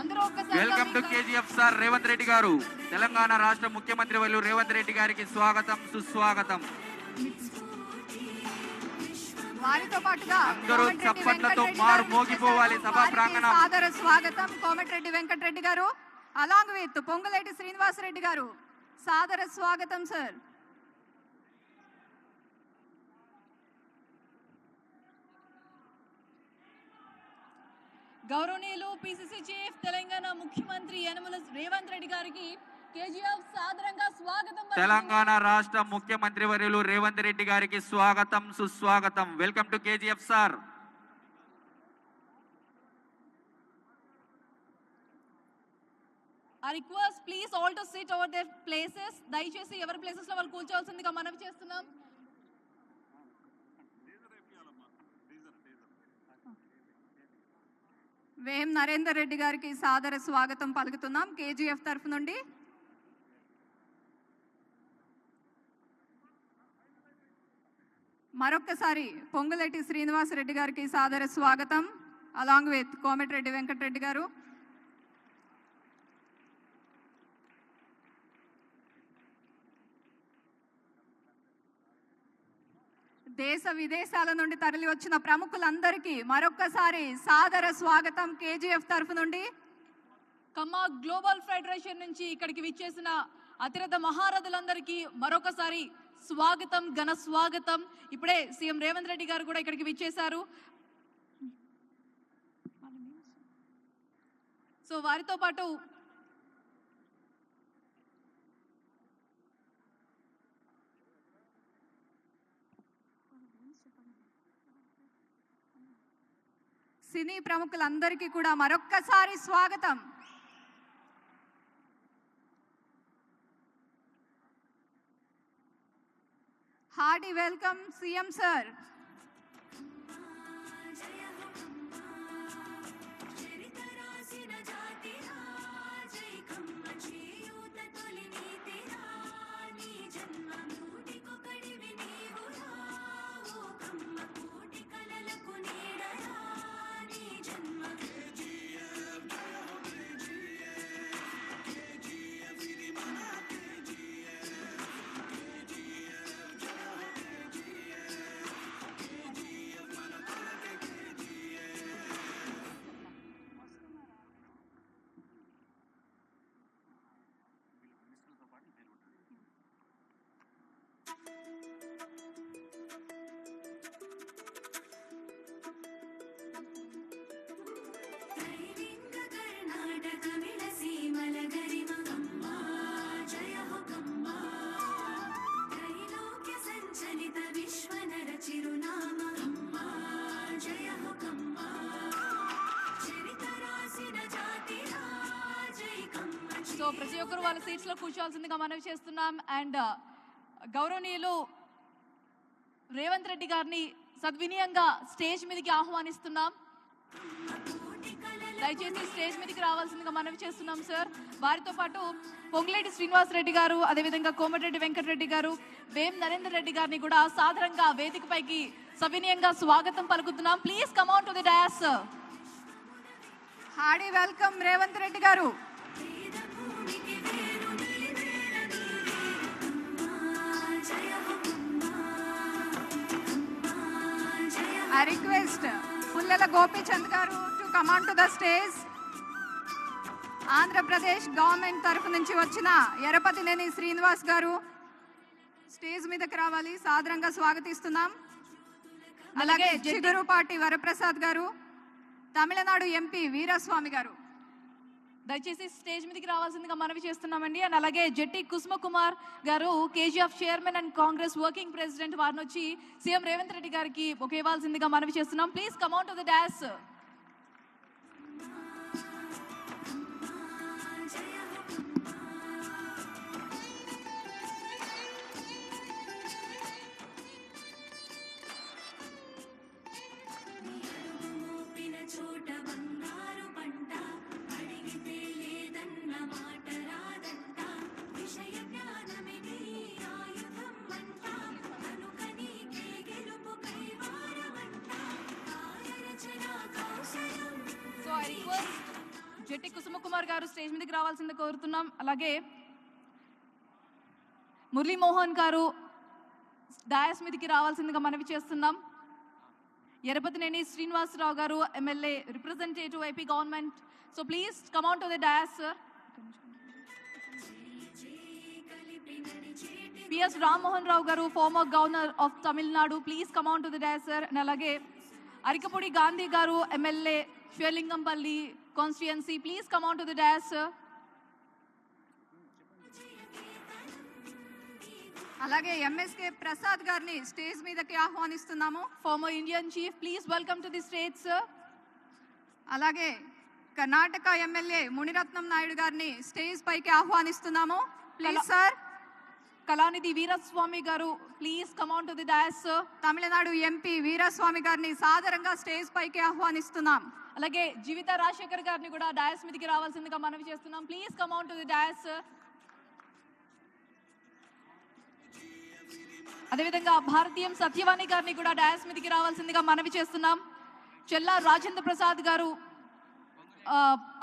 అందరూ ఒక్కసారి welcome to KGF sir Revanth Reddy garu Telangana రాష్ట్ర ముఖ్యమంత్రి వాళ్ళు రేవంత్ రెడ్డి గారికి స్వాగతం సుస్వాగతం అందరూ చప్పట్లతో మారు మోగిపోవాలి. సభా ప్రాంగణం. సాదర స్వాగతం కోమటిరెడ్డి వెంకటరెడ్డి గారు అలాంగ్ విత్ పొంగులేటి శ్రీనివాసరెడ్డి గారు సాదర స్వాగతం సార్ గౌరవనీయులు పిసిసి చీఫ్ తెలంగాణ ముఖ్యమంత్రి యనమల రేవంత్ రెడ్డి గారికి కేజీఎఫ్ సాదరంగా స్వాగతం. తెలంగాణ రాష్ట్ర ముఖ్యమంత్రి వర్యులు రేవంత్ రెడ్డి గారికి స్వాగతం సుస్వాగతం. Welcome to KGF sir. ఆ request please all to sit over there places. దయచేసి ఎవరి ప్లేసెస్లో వాళ్ళు కూర్చోవాల్సిందిగా మనవి చేస్తున్నాం. వేం నరేందర్ రెడ్డి గారికి సాదర స్వాగతం పలుకుతున్నాం కేజీఎఫ్ తరఫు నుండి. మరొక్కసారి పొంగులెట్టి శ్రీనివాసరెడ్డి గారికి సాదర స్వాగతం అలాంగ్ విత్ కోమటిరెడ్డి వెంకటరెడ్డి గారు. దేశ విదేశాల నుండి తరలి వచ్చిన ప్రముఖులందరికీ మరొక్కసారి సాదర స్వాగతం కేజీఎఫ్ తరఫు నుండి. కమ్మా గ్లోబల్ ఫెడరేషన్ నుంచి ఇక్కడికి విచ్చేసిన అతిరథ మహారథులందరికీ మరొకసారి స్వాగతం ఘన స్వాగతం. ఇప్పుడే సీఎం రేవంత్ రెడ్డి గారు కూడా ఇక్కడికి విచ్చేశారు. సో వారితో పాటు సినీ ప్రముఖులందరికీ కూడా మరొక్కసారి స్వాగతం. Hearty welcome CM sir. So ప్రతి ఒక్కరు వాళ్ళ సీట్స్లో కూర్చోవాల్సిందిగా మనవి చేస్తున్నాం. అండ్ uh, గౌరవనీయులు రేవంత్ రెడ్డి గారిని సద్వినీయంగా స్టేజ్ మీదకి ఆహ్వానిస్తున్నాం. దయచేసి స్టేజ్ మీదకి రావాల్సిందిగా మనవి చేస్తున్నాం సార్. వారితో పాటు పొంగులేటి శ్రీనివాస్ రెడ్డి గారు అదేవిధంగా కోమటిరెడ్డి వెంకటరెడ్డి గారు వేం నరేందర్ రెడ్డి గారిని కూడా సాధారణంగా వేదికపైకి సవినీయంగా స్వాగతం పలుకుతున్నాం. Please come on to the dais hearty welcome Revanth Reddy garu. Request Pullela Gopichand garu to come on to the stage Andhra Pradesh government తరఫు నుంచి వచ్చిన ఎరపతినేని శ్రీనివాస్ గారు స్టేజ్ మీదకి రావాలి. సాదరంగా స్వాగతిస్తున్నాం. అలాగే చిగురుపాటి వరప్రసాద్ గారు తమిళనాడు ఎంపీ వీరస్వామి గారు. దయచేసి స్టేజ్ మీదకి రావాల్సిందిగా మనవి చేస్తున్నామండి. అండ్ అలాగే Jetti Kusuma Kumar garu KGF chairman and Congress working president వారిని వచ్చి సీఎం రేవంత్ రెడ్డి గారికి ఒక ఇవ్వాల్సిందిగా మనవి చేస్తున్నాం. Please come on to the dais I request Kusuma Kumar garu stage మీదకి రావాల్సింది కోరుతున్నాం. అలాగే మురళీమోహన్ గారు డయాస్ మీదకి రావాల్సిందిగా మనవి చేస్తున్నాం. Yarapathineni Srinivasa Rao garu MLA representative AP government. So please come on to the dais sir PS Rammohan Rao garu former governor of Tamil Nadu. Please come on to the dais sir and అలాగే Arikapudi Gandhi garu MLA Serilingampally constituency please come on to the dais sir అలాగే MSK Prasad గారిని stage మీదకి ఆహ్వానిస్తున్నాము. Former Indian chief please welcome to the stage sir అలాగే Karnataka MLA Muniratnam Naidu గారిని stage పైకి ఆహ్వానిస్తున్నాము. Please sir Kalanidhi Veeraswamy garu please come on to the dais Tamil Nadu MP Veeraswamy గారిని సాదరంగా స్టేజ్ పైకి ఆహ్వానిస్తున్నాం. అలాగే జీవిత రాజశేఖర్ గారిని కూడా డయాస్ మీదకి రావాల్సిందిగా మనవి చేస్తున్నాం. Please come on to the dais అదేవిధంగా భారతీయం సత్యవాణి గారిని కూడా డయాస్ మీదకి రావాల్సిందిగా మనవి చేస్తున్నాం. Chella Rajendra Prasad garu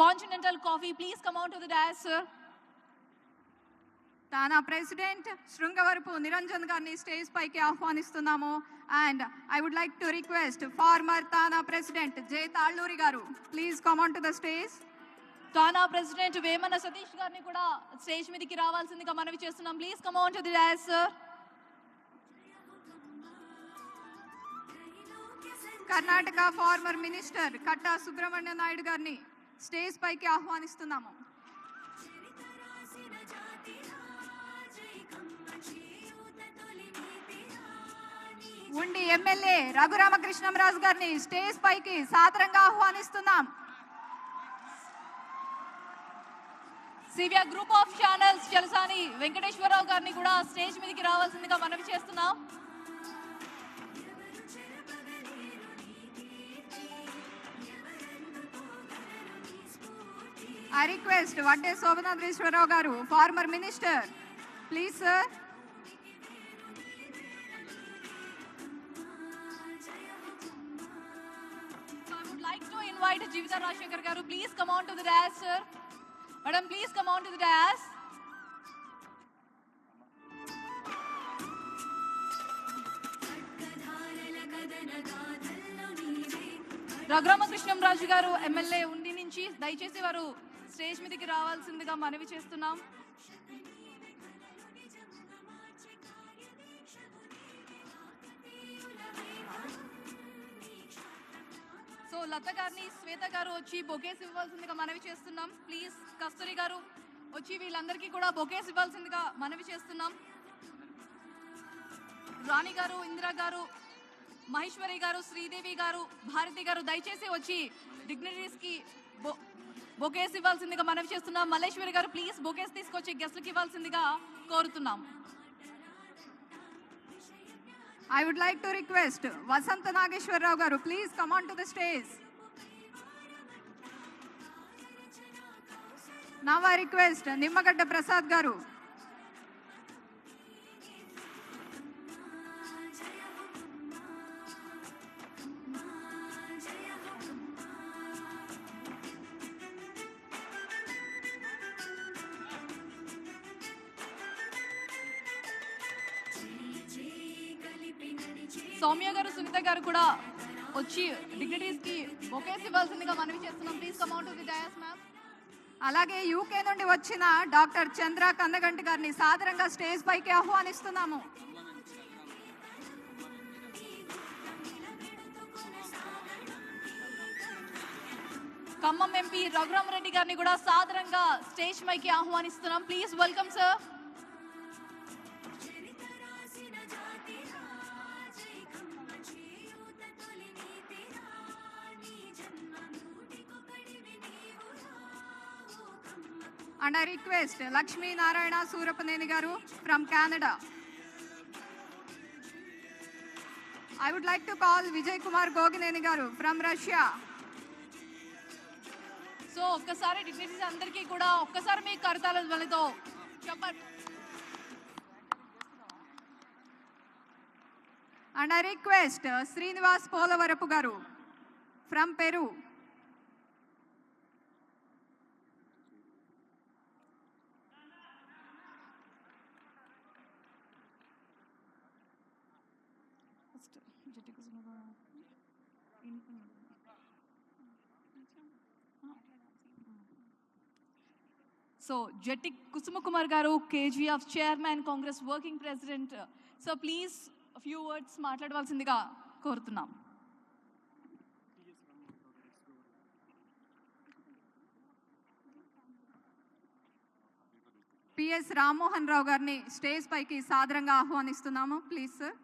continental coffee please come on to the dais TANA president Srungavarapu Niranjan గారిని స్టేజ్ పైకి ఆహ్వానిస్తున్నాము. And I would like to request former TANA president Jay Thalluri garu. Please come on to the stage. TANA president Vemana Satish గారిని కూడా stage మీదకి రావాల్సిందిగా మనవి చేస్తున్నాం. Please come on to the dais Karnataka former minister Katta Subrahmanya Naidu గారిని stage పైకి ఆహ్వానిస్తున్నాము. ఉండి ఎమ్మెల్యే రఘురామకృష్ణంరాజు గారిని స్టేజ్ పైకి సాదరంగా ఆహ్వానిస్తున్నాం. CVR group of channels Chalasani Venkateswara Rao గారిని కూడా స్టేజ్ మీదకి రావాల్సిందిగా మనవి చేస్తున్నాం. I request Vadde Sobhanadreeswara Rao garu former minister please sir invite Jivita Rajshekar garu. Please come on to the dais, sir. Madam, please come on to the dais. Raghu Rama Krishna Raju garu MLA Undi నుంచి దయచేసి వారు stage మీదకి రావాల్సిందిగా మనవి చేస్తున్నాం లత గారిని శ్వేత గారు వచ్చి బొకేస్ ఇవ్వాల్సిందిగా మనవి చేస్తున్నాం. ప్లీజ్ కస్తూరి గారు వచ్చి వీళ్ళందరికీ కూడా బొకేస్ ఇవ్వాల్సిందిగా మనవి చేస్తున్నాం. రాణి గారు ఇందిరా గారు మహేశ్వరి గారు శ్రీదేవి గారు భారతి గారు దయచేసి వచ్చి డిగ్నిటరీస్కి బొ- బొకేస్ ఇవ్వాల్సిందిగా మనవి చేస్తున్నాం. మల్లేశ్వరి గారు ప్లీజ్ బొకేస్ తీసుకొచ్చి గెస్ట్లకు ఇవ్వాల్సిందిగా కోరుతున్నాం. I would like to request Vasanta Nageshwarrao Garu, please come on to the stage. Now I request Nimmagadda Prasad Garu. Soumya గారు సునీత గారు కూడా వచ్చి డిగ్నిటీస్కి ఒకేసి ఇవ్వాల్సిందిగా మనవి చేస్తున్నాం. Please come on the dais ma'am అలాగే యూకే నుండి వచ్చిన డాక్టర్ చంద్ర కందగంటి గారిని సాదరంగా స్టేజ్ పైకి ఆహ్వానిస్తున్నాము. ఖమ్మం ఎంపీ రఘురామరెడ్డి గారిని కూడా సాదరంగా స్టేజ్ పైకి ఆహ్వానిస్తున్నాం. Please welcome sir and I request Lakshmi Narayana Surapaneni garu from Canada I would like to call Vijay Kumar Gogineni garu from Russia so ఒక్కసారి డిగ్నిటీస్ అందరికీ కూడా ఒక్కసారి మీ కరతాల ధ్వనితో చెప్పండి. And I request Srinivas Polavarapu garu from Peru next Jatti Kusuma so Jatti Kusuma Kumar garu KGF chairman Congress working president so please few words మాట్లాడవలసిందిగా కోరుతున్నాం. పిఎస్ రామ్మోహన్ రావు గారిని స్టేజ్ పైకి సాదరంగా ఆహ్వానిస్తున్నాము. Please sir